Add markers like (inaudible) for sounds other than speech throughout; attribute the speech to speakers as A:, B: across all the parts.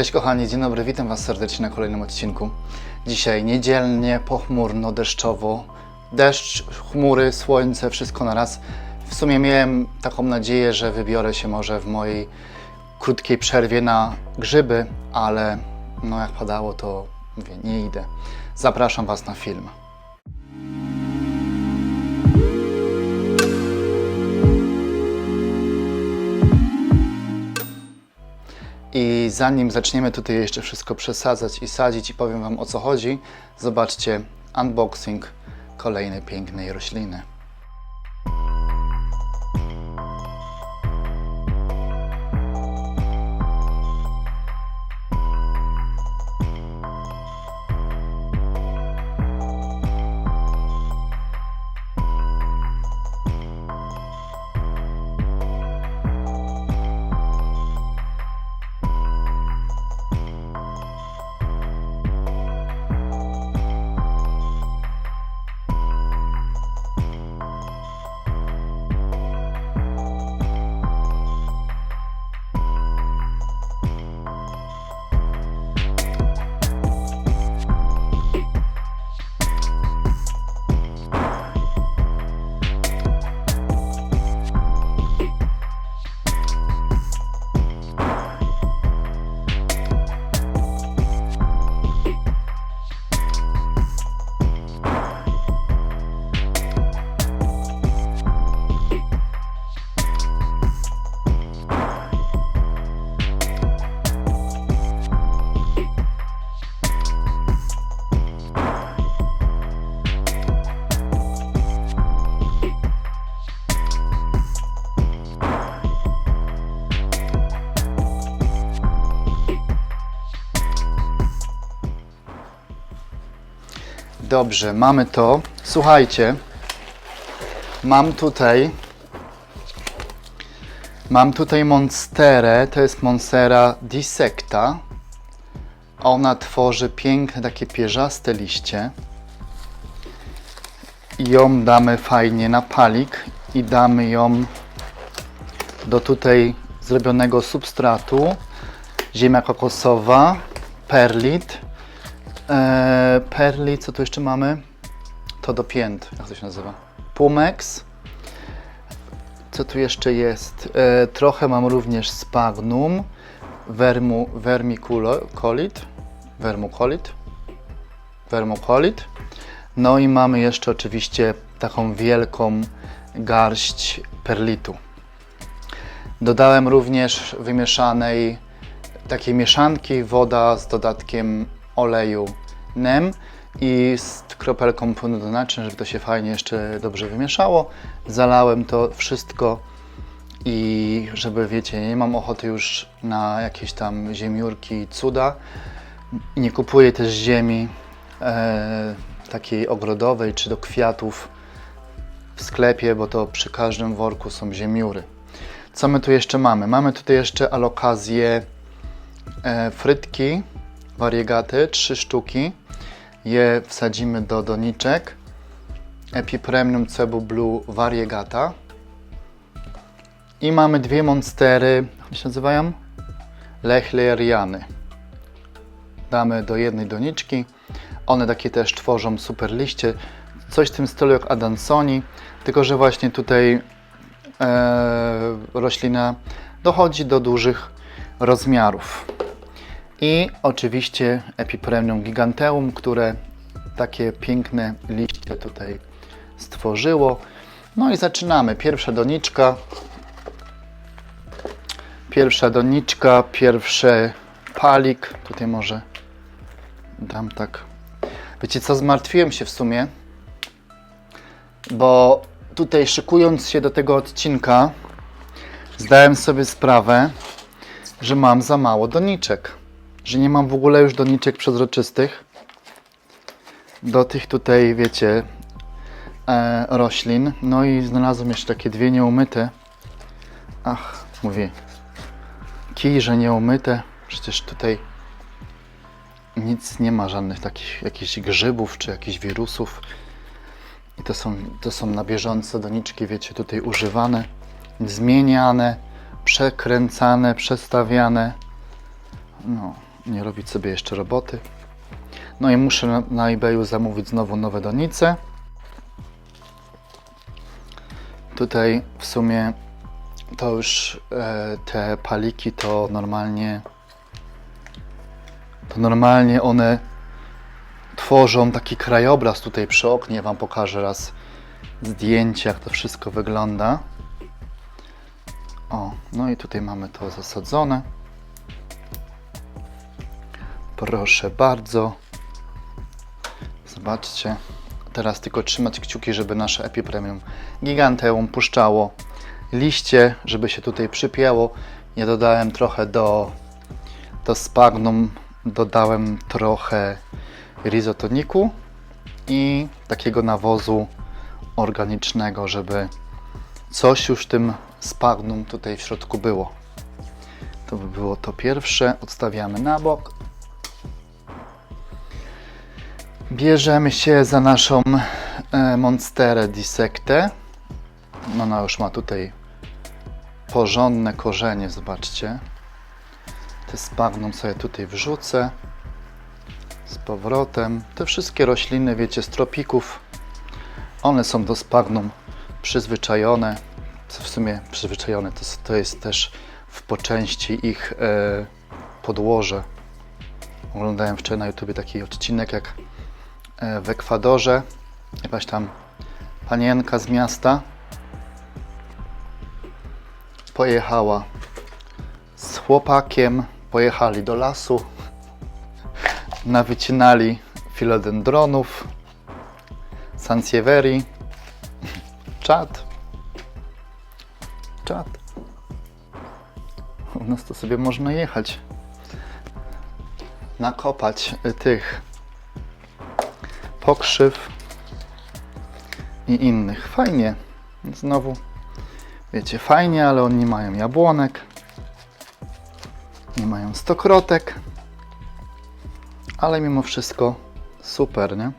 A: Cześć kochani, dzień dobry, witam Was serdecznie na kolejnym odcinku. Dzisiaj niedzielnie, pochmurno, deszczowo. Deszcz, chmury, słońce, wszystko na raz. W sumie miałem taką nadzieję, że wybiorę się może w mojej krótkiej przerwie na grzyby, ale no jak padało to mówię, nie idę. Zapraszam Was na film. I zanim zaczniemy tutaj jeszcze wszystko przesadzać i sadzić i powiem Wam o co chodzi, zobaczcie unboxing kolejnej pięknej rośliny. Dobrze, mamy to. Słuchajcie, mam tutaj mam tutaj monsterę, to jest monstera dissecta. Ona tworzy piękne takie pierzaste liście. I ją damy fajnie na palik i damy ją do tutaj zrobionego substratu. Ziemia kokosowa, perlit, Eee, perli, co tu jeszcze mamy? To do pięt, jak to się nazywa? Pumex. Co tu jeszcze jest? Eee, trochę mam również spagnum, vermu, vermiculolit, vermucolit. No i mamy jeszcze oczywiście taką wielką garść perlitu. Dodałem również wymieszanej takiej mieszanki woda z dodatkiem oleju NEM i z kropelką płynu do naczyń, żeby to się fajnie jeszcze dobrze wymieszało. Zalałem to wszystko i żeby wiecie, nie mam ochoty już na jakieś tam ziemiórki, cuda. Nie kupuję też ziemi e, takiej ogrodowej czy do kwiatów w sklepie, bo to przy każdym worku są ziemiury. Co my tu jeszcze mamy? Mamy tutaj jeszcze alokazję e, frytki wariegaty, trzy sztuki. Je wsadzimy do doniczek. Epipremium Cebu Blue variegata. I mamy dwie monstery, jak się nazywają? Lechleriany. Damy do jednej doniczki. One takie też tworzą super liście. Coś w tym stylu jak Adansoni, tylko że właśnie tutaj e, roślina dochodzi do dużych rozmiarów. I oczywiście Epipremium giganteum, które takie piękne liście tutaj stworzyło. No i zaczynamy. Pierwsza doniczka. Pierwsza doniczka, pierwszy palik. Tutaj może dam tak. Wiecie co, zmartwiłem się w sumie, bo tutaj szykując się do tego odcinka, zdałem sobie sprawę, że mam za mało doniczek że nie mam w ogóle już doniczek przezroczystych do tych tutaj, wiecie, e, roślin. No i znalazłem jeszcze takie dwie nieumyte. Ach, mówię, kij, że nieumyte. Przecież tutaj nic nie ma, żadnych takich jakichś grzybów czy jakichś wirusów. I to są, to są na bieżąco doniczki, wiecie, tutaj używane, zmieniane, przekręcane, przestawiane. No, nie robić sobie jeszcze roboty. No i muszę na, eBayu zamówić znowu nowe donice. Tutaj w sumie to już e, te paliki to normalnie to normalnie one tworzą taki krajobraz tutaj przy oknie. Wam pokażę raz zdjęcie, jak to wszystko wygląda. O, no i tutaj mamy to zasadzone. Proszę bardzo. Zobaczcie. Teraz tylko trzymać kciuki, żeby nasze Epipremium Giganteum puszczało liście, żeby się tutaj przypięło. Ja dodałem trochę do, do spagnum, dodałem trochę rizotoniku i takiego nawozu organicznego, żeby coś już tym spagnum tutaj w środku było. To by było to pierwsze. Odstawiamy na bok. Bierzemy się za naszą e, Monsterę Dissectę. Ona już ma tutaj porządne korzenie, zobaczcie. Te spagnum sobie tutaj wrzucę. Z powrotem. Te wszystkie rośliny, wiecie, z tropików, one są do spagnum przyzwyczajone. Co w sumie przyzwyczajone, to, to jest też w po części ich e, podłoże. Oglądałem wczoraj na YouTube taki odcinek, jak w Ekwadorze jakaś tam panienka z miasta pojechała z chłopakiem, pojechali do lasu, (laughs) nawycinali filodendronów, sansevierii, (laughs) czad, czad. U nas to sobie można jechać, nakopać tych pokrzyw i innych. Fajnie. Znowu, wiecie, fajnie, ale oni mają jabłonek, nie mają stokrotek, ale mimo wszystko super, nie?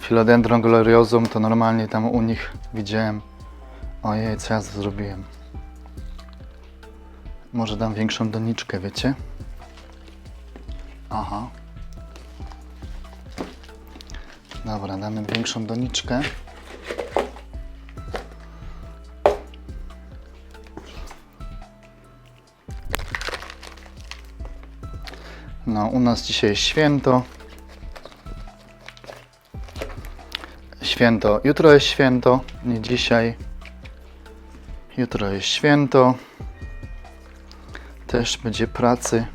A: Philodendron gloriosum to normalnie tam u nich widziałem. Ojej, co ja zrobiłem? Może dam większą doniczkę, wiecie? Aha. Dobra, damy większą doniczkę. No, u nas dzisiaj jest święto. Święto. Jutro jest święto, nie dzisiaj. Jutro jest święto. Też będzie pracy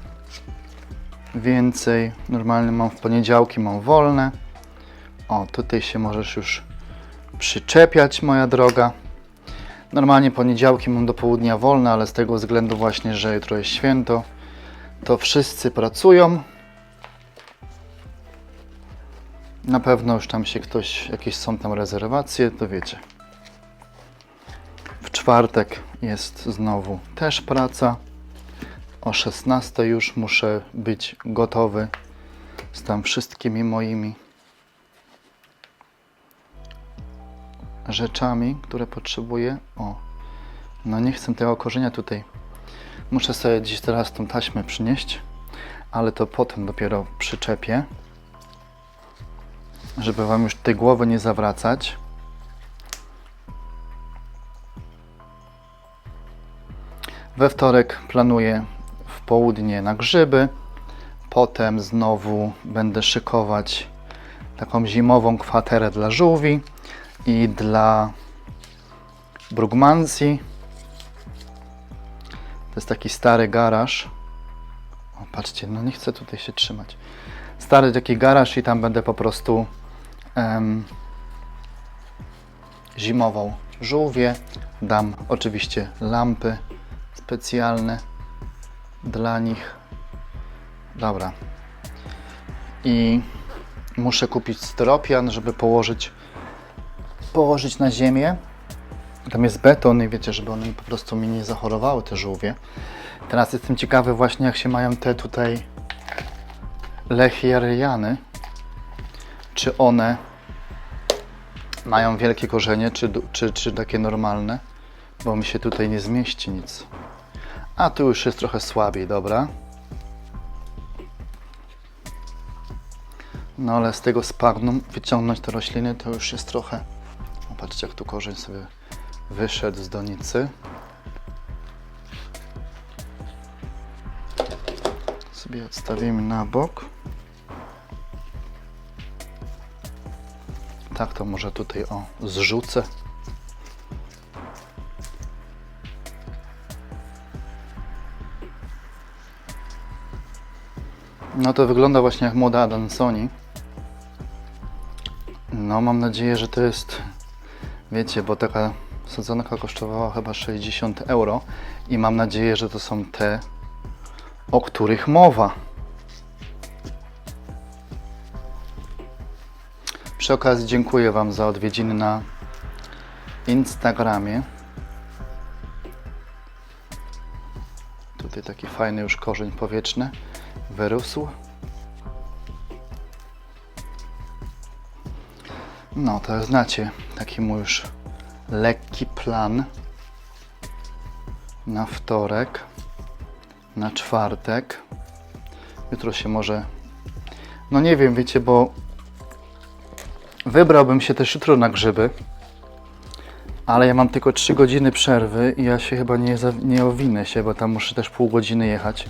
A: więcej. Normalnie mam w poniedziałki, mam wolne. O, tutaj się możesz już przyczepiać, moja droga. Normalnie poniedziałki mam do południa wolne, ale z tego względu właśnie, że jutro jest święto, to wszyscy pracują. Na pewno już tam się ktoś, jakieś są tam rezerwacje, to wiecie. W czwartek jest znowu też praca. O 16 już muszę być gotowy z tam wszystkimi moimi rzeczami, które potrzebuję. O, no nie chcę tego korzenia tutaj. Muszę sobie dziś teraz tą taśmę przynieść, ale to potem dopiero przyczepię, żeby Wam już tej głowy nie zawracać. We wtorek planuję południe na grzyby. Potem znowu będę szykować taką zimową kwaterę dla żółwi i dla Brugmancji. To jest taki stary garaż. O, patrzcie, no nie chcę tutaj się trzymać. Stary taki garaż i tam będę po prostu em, zimował żółwie. Dam oczywiście lampy specjalne dla nich. Dobra. I muszę kupić styropian, żeby położyć położyć na ziemię. Tam jest beton i wiecie, żeby one po prostu mi nie zachorowały, te żółwie. Teraz jestem ciekawy właśnie, jak się mają te tutaj lechiariany. Czy one mają wielkie korzenie, czy, czy, czy takie normalne. bo mi się tutaj nie zmieści nic. A tu już jest trochę słabiej, dobra. No ale z tego sparnu wyciągnąć te rośliny to już jest trochę. O, Patrzcie jak tu korzeń sobie wyszedł z donicy. Sobie odstawimy na bok. Tak to może tutaj o zrzucę. No to wygląda właśnie jak młoda Adansoni. No mam nadzieję, że to jest, wiecie, bo taka sadzonka kosztowała chyba 60 euro i mam nadzieję, że to są te, o których mowa. Przy okazji dziękuję Wam za odwiedziny na Instagramie. Tutaj taki fajny już korzeń powietrzny wyrósł. No, to znacie taki mój już lekki plan na wtorek, na czwartek. Jutro się może. No nie wiem, wiecie, bo wybrałbym się też jutro na grzyby, ale ja mam tylko 3 godziny przerwy i ja się chyba nie, nie owinę się, bo tam muszę też pół godziny jechać.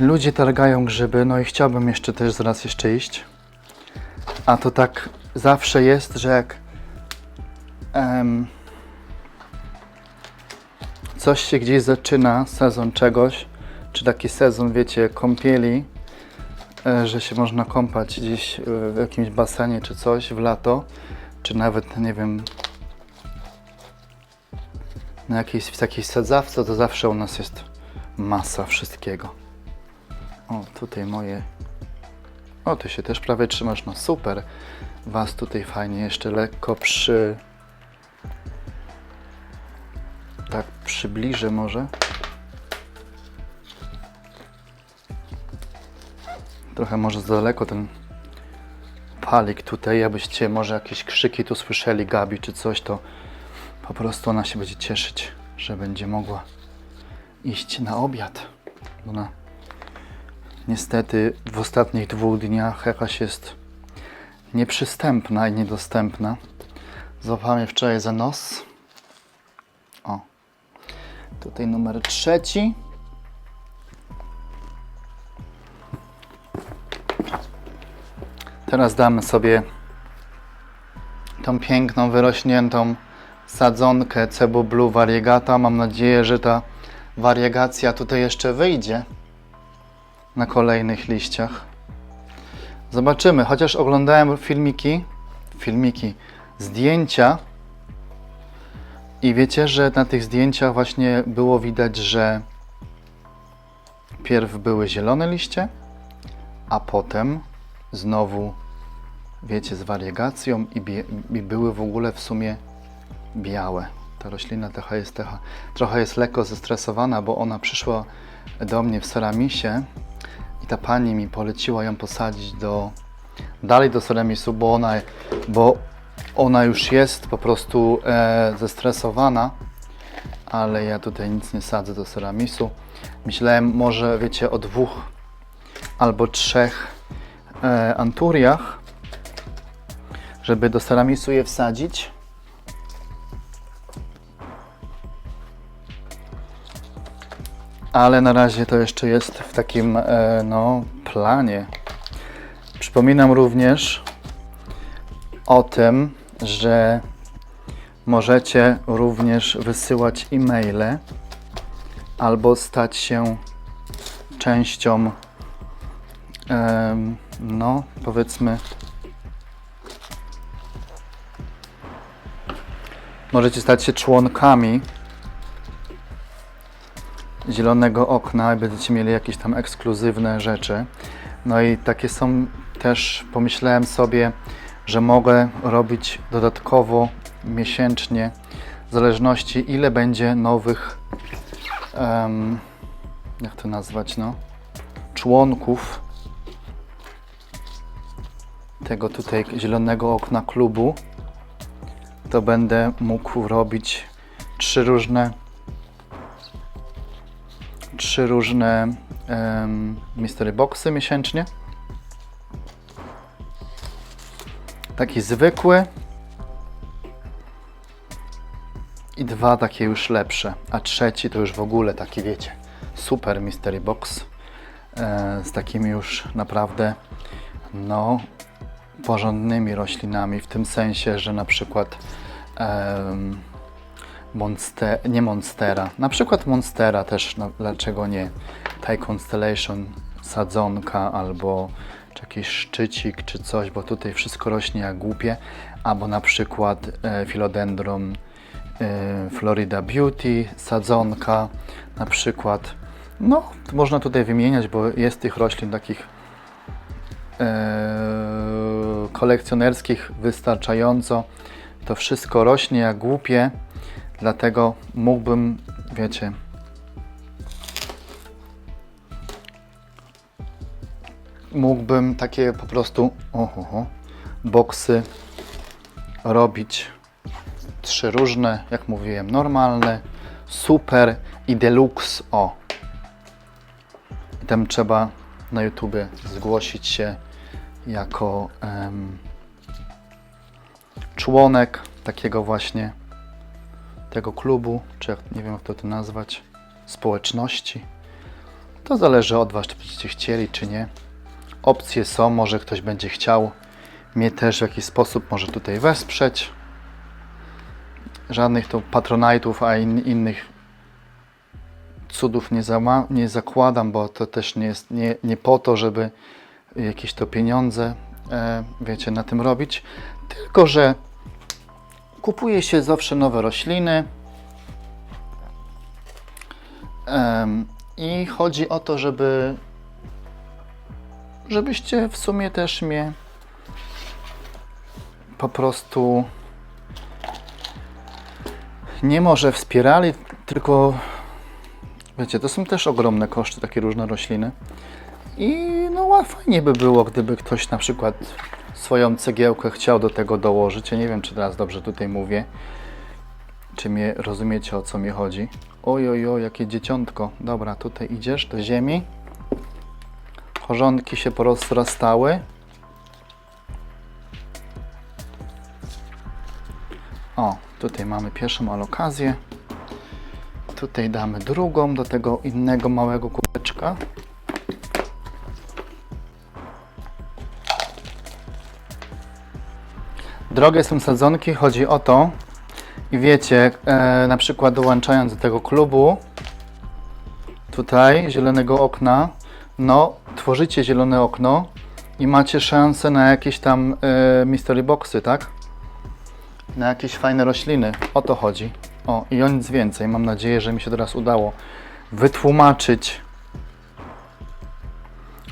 A: Ludzie targają grzyby, no i chciałbym jeszcze też zaraz jeszcze iść. A to tak zawsze jest, że jak em, coś się gdzieś zaczyna, sezon czegoś, czy taki sezon, wiecie, kąpieli, e, że się można kąpać gdzieś w jakimś basenie czy coś w lato, czy nawet, nie wiem, na jakiejś w takiej sadzawce, to zawsze u nas jest masa wszystkiego. O, tutaj moje. O, ty się też prawie trzymasz, no super. Was tutaj fajnie jeszcze lekko przy. Tak przybliżę może. Trochę może za daleko ten palik tutaj, abyście może jakieś krzyki tu słyszeli Gabi czy coś, to po prostu ona się będzie cieszyć, że będzie mogła iść na obiad. Ona niestety w ostatnich dwóch dniach jakaś jest nieprzystępna i niedostępna. Złapała mnie wczoraj za nos. O. Tutaj numer trzeci. Teraz damy sobie tą piękną, wyrośniętą sadzonkę Cebu Blue Variegata. Mam nadzieję, że ta wariegacja tutaj jeszcze wyjdzie na kolejnych liściach. Zobaczymy, chociaż oglądałem filmiki, filmiki, zdjęcia i wiecie, że na tych zdjęciach właśnie było widać, że pierw były zielone liście, a potem znowu, wiecie, z wariegacją i, i były w ogóle w sumie białe. Ta roślina trochę jest, trochę, jest lekko zestresowana, bo ona przyszła do mnie w Ceramisie ta pani mi poleciła ją posadzić do, dalej do Ceramisu, bo ona, bo ona już jest po prostu e, zestresowana, ale ja tutaj nic nie sadzę do Ceramisu. Myślałem może, wiecie, o dwóch albo trzech e, anturiach, żeby do Ceramisu je wsadzić. Ale na razie to jeszcze jest w takim e, no, planie. Przypominam również o tym, że możecie również wysyłać e-maile albo stać się częścią, no powiedzmy, możecie stać się członkami zielonego okna i będziecie mieli jakieś tam ekskluzywne rzeczy. No i takie są też, pomyślałem sobie, że mogę robić dodatkowo miesięcznie, w zależności ile będzie nowych, em, jak to nazwać, no, członków tego tutaj zielonego okna klubu, to będę mógł robić trzy różne trzy różne em, mystery boxy miesięcznie. Taki zwykły i dwa takie już lepsze, a trzeci to już w ogóle taki wiecie, super mystery box e, z takimi już naprawdę no porządnymi roślinami w tym sensie, że na przykład em, monster, nie monstera, na przykład monstera też, no, dlaczego nie, Thai Constellation, sadzonka albo czy jakiś szczycik czy coś, bo tutaj wszystko rośnie jak głupie, albo na przykład e, philodendron e, Florida Beauty, sadzonka. Na przykład, no można tutaj wymieniać, bo jest tych roślin takich e, kolekcjonerskich wystarczająco. To wszystko rośnie jak głupie, dlatego mógłbym, wiecie, mógłbym takie po prostu oho, boksy robić trzy różne, jak mówiłem, normalne, super i deluxe. O, tam trzeba na YouTubie zgłosić się jako em, członek takiego właśnie tego klubu, czy nie wiem jak to to nazwać, społeczności. To zależy od Was, czy będziecie chcieli, czy nie. Opcje są, może ktoś będzie chciał mnie też w jakiś sposób może tutaj wesprzeć. Żadnych to patronajtów, a in, innych cudów nie, nie zakładam, bo to też nie jest nie, nie po to, żeby jakieś to pieniądze, e, wiecie, na tym robić, tylko że kupuje się zawsze nowe rośliny i chodzi o to, żeby żebyście w sumie też mnie po prostu nie może wspierali, tylko wiecie, to są też ogromne koszty, takie różne rośliny. I no fajnie by było, gdyby ktoś na przykład swoją cegiełkę chciał do tego dołożyć. Ja nie wiem, czy teraz dobrze tutaj mówię. Czy mnie rozumiecie, o co mi chodzi? Oj, oj, oj, jakie dzieciątko. Dobra, tutaj idziesz do ziemi. Korzonki się porozrastały. O, tutaj mamy pierwszą alokację. Tutaj damy drugą do tego innego małego kubeczka. Drogie są sadzonki, chodzi o to, i wiecie, e, na przykład dołączając do tego klubu, tutaj zielonego okna, no tworzycie zielone okno i macie szansę na jakieś tam e, mystery boxy, tak? Na jakieś fajne rośliny. O to chodzi. O, i o nic więcej. Mam nadzieję, że mi się teraz udało wytłumaczyć,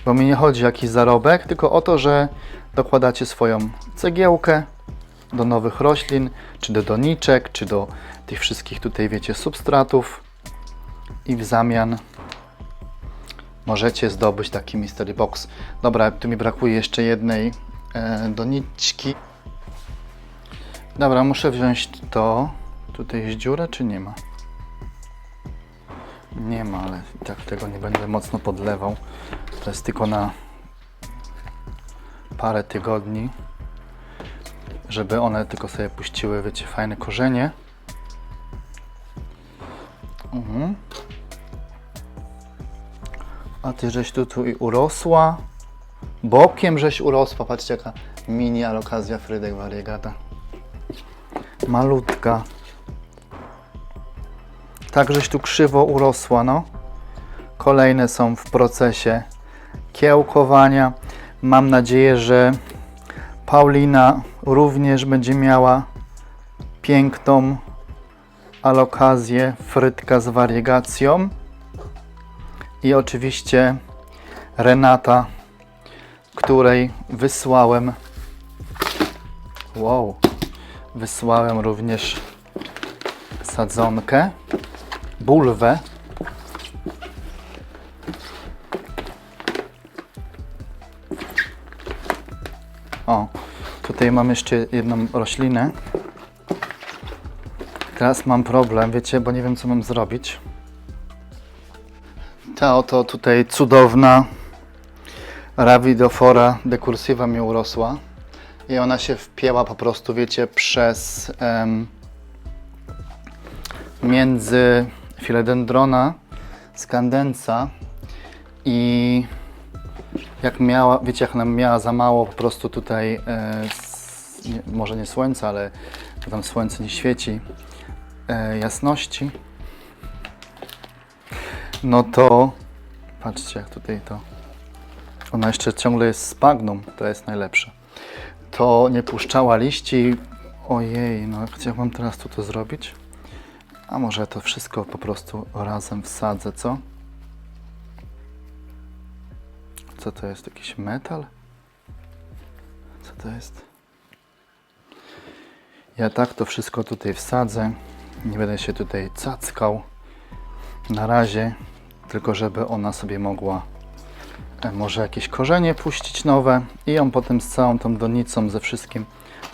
A: bo mi nie chodzi o jakiś zarobek, tylko o to, że dokładacie swoją cegiełkę do nowych roślin, czy do doniczek, czy do tych wszystkich tutaj, wiecie, substratów i w zamian możecie zdobyć taki mystery box. Dobra, tu mi brakuje jeszcze jednej e, doniczki. Dobra, muszę wziąć to. Tutaj jest dziura, czy nie ma? Nie ma, ale i tak tego nie będę mocno podlewał. To jest tylko na parę tygodni, żeby one tylko sobie puściły, wiecie, fajne korzenie. Mhm. A ty żeś tu, tu i urosła. Bokiem żeś urosła. Patrzcie jaka mini alokazja Frydek Variegata. Malutka. Tak żeś tu krzywo urosła, no. Kolejne są w procesie kiełkowania. Mam nadzieję, że Paulina również będzie miała piękną alokazję frytka z wariegacją. I oczywiście Renata, której wysłałem wow, wysłałem również sadzonkę, bulwę. Tutaj mam jeszcze jedną roślinę. Teraz mam problem, wiecie, bo nie wiem co mam zrobić. Ta oto tutaj cudowna Ravidofora decursiva mi urosła i ona się wpięła po prostu, wiecie, przez em, między filedendrona scandensa i jak miała, wiecie, jak nam miała za mało po prostu tutaj, e, może nie słońca, ale tam słońce nie świeci, e, jasności, no to patrzcie jak tutaj to, ona jeszcze ciągle jest spagnum, to jest najlepsze. To nie puszczała liści, ojej, no chciałbym teraz tu to zrobić, a może to wszystko po prostu razem wsadzę, co? Co to jest? Jakiś metal? Co to jest? Ja tak to wszystko tutaj wsadzę. Nie będę się tutaj cackał. Na razie, tylko żeby ona sobie mogła e, może jakieś korzenie puścić nowe i ją potem z całą tą donicą, ze wszystkim,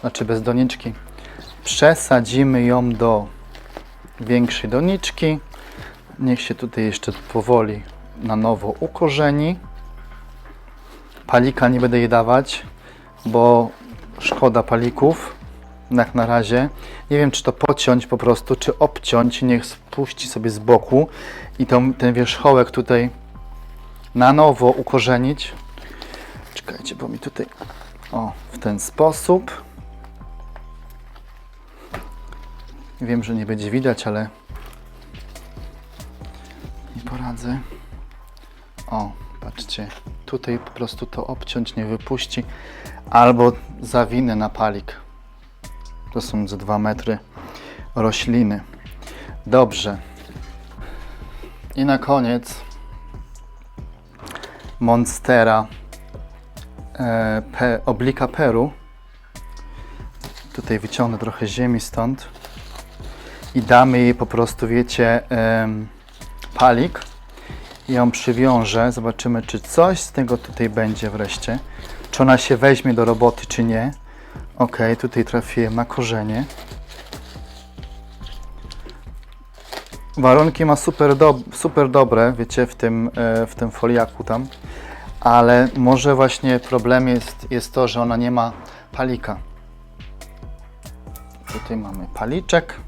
A: znaczy bez doniczki, przesadzimy ją do większej doniczki. Niech się tutaj jeszcze powoli na nowo ukorzeni. Palika nie będę jej dawać, bo szkoda palików. Jak na razie. Nie wiem, czy to pociąć po prostu, czy obciąć. Niech spuści sobie z boku i tą, ten wierzchołek tutaj na nowo ukorzenić. Czekajcie, bo mi tutaj. O, w ten sposób. Wiem, że nie będzie widać, ale nie poradzę. O, patrzcie, tutaj po prostu to obciąć nie wypuści, albo zawinę na palik. To są ze 2 metry rośliny. Dobrze. I na koniec Monstera e, pe, Oblika Peru. Tutaj wyciągnę trochę ziemi stąd i damy jej po prostu, wiecie, em, palik i ją przywiążę. Zobaczymy, czy coś z tego tutaj będzie wreszcie. Czy ona się weźmie do roboty, czy nie. Ok, tutaj trafiłem na korzenie. Warunki ma super, do, super dobre, wiecie, w tym, e, w tym foliaku tam, ale może właśnie problem jest, jest to, że ona nie ma palika. Tutaj mamy paliczek.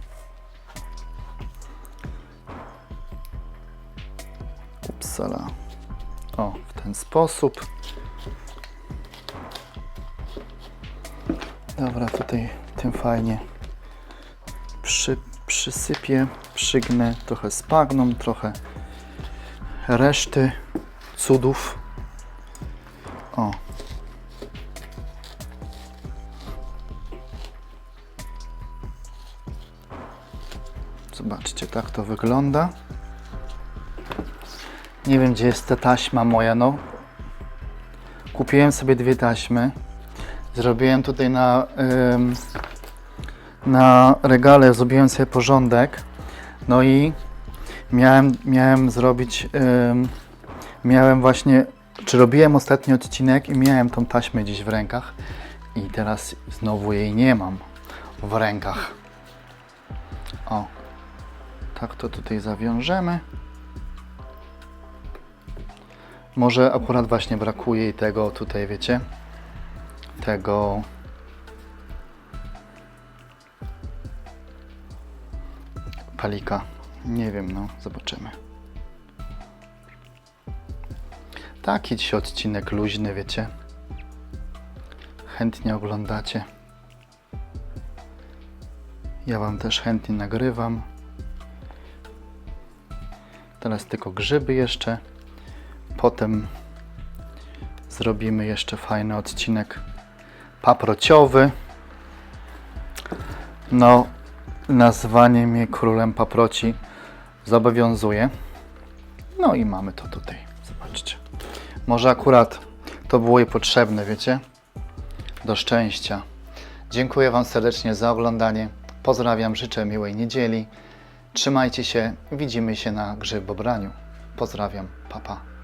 A: Upsala. O, w ten sposób. Dobra, tutaj tym fajnie przy, przysypię, przygnę trochę spagną, trochę reszty cudów. O. Zobaczcie, tak to wygląda. Nie wiem, gdzie jest ta taśma moja, no. Kupiłem sobie dwie taśmy. Zrobiłem tutaj na, na regale, zrobiłem sobie porządek. No i miałem, miałem zrobić, miałem właśnie, czy robiłem ostatni odcinek i miałem tą taśmę gdzieś w rękach. I teraz znowu jej nie mam w rękach. O, tak to tutaj zawiążemy. Może akurat właśnie brakuje jej tego tutaj, wiecie? Tego. Palika. Nie wiem, no, zobaczymy. Taki dzisiaj odcinek luźny, wiecie? Chętnie oglądacie. Ja Wam też chętnie nagrywam. Teraz tylko grzyby jeszcze. Potem zrobimy jeszcze fajny odcinek paprociowy. No, nazwanie mnie królem paproci zobowiązuje. No i mamy to tutaj. Zobaczcie. Może akurat to było jej potrzebne, wiecie? Do szczęścia. Dziękuję Wam serdecznie za oglądanie. Pozdrawiam, życzę miłej niedzieli. Trzymajcie się, widzimy się na grzybobraniu. Pozdrawiam, papa. Pa.